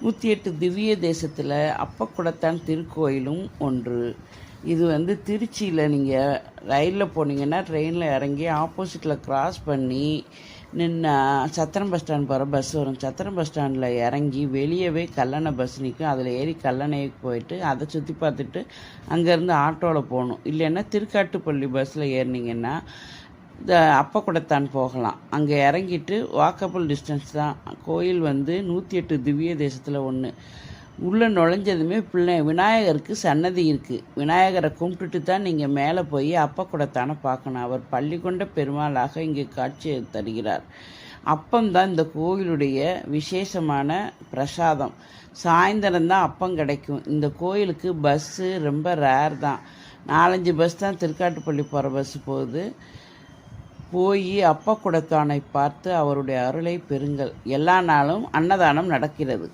நூற்றி எட்டு திவ்ய தேசத்தில் அப்பக்குடத்தான் திருக்கோயிலும் ஒன்று. இது வந்து திருச்சியில் நீங்கள் ரயிலில் போனீங்கன்னா ட்ரெயினில் இறங்கி ஆப்போசிட்டில் கிராஸ் பண்ணி நின்று சத்திரம் பஸ் ஸ்டாண்ட் போகிற பஸ் வரும். சத்திரம் பஸ் ஸ்டாண்டில் இறங்கி வெளியவே கல்லணை பஸ் நிற்கும் அதில் ஏறி கல்லணைக்கு போயிட்டு அதை சுற்றி பார்த்துட்டு அங்கேருந்து ஆட்டோவில் போகணும். இல்லைன்னா திருக்காட்டுப்பள்ளி பஸ்ஸில் ஏறினீங்கன்னா அப்பக்குடத்தான் போகலாம். அங்கே இறங்கிட்டு வாக்கபிள் டிஸ்டன்ஸ் தான். கோயில் வந்து நூற்றி எட்டு திவ்ய தேசத்தில் ஒன்று உள்ளே நுழைஞ்சதுமே பிள்ளை விநாயகருக்கு சன்னதி இருக்குது விநாயகரை கும்பிட்டுட்டு தான் நீங்கள் மேலே போய் அப்பக்குடத்தானை பார்க்கணும். அவர் பள்ளி கொண்ட பெருமாளாக இங்கே காட்சி தருகிறார். அப்பம்தான் இந்த கோயிலுடைய விசேஷமான பிரசாதம். சாயந்தரம் தான் அப்பம் கிடைக்கும். இந்த கோயிலுக்கு பஸ்ஸு ரொம்ப ரேர் தான். நாலஞ்சு பஸ் தான் திருக்காட்டுப்பள்ளி போகிற பஸ்ஸு போகுது. போய் அப்பக்குடத்தானை பார்த்து அவருடைய அருளை பெறுங்கள். எல்லா நாளும் அன்னதானம் நடக்கிறது.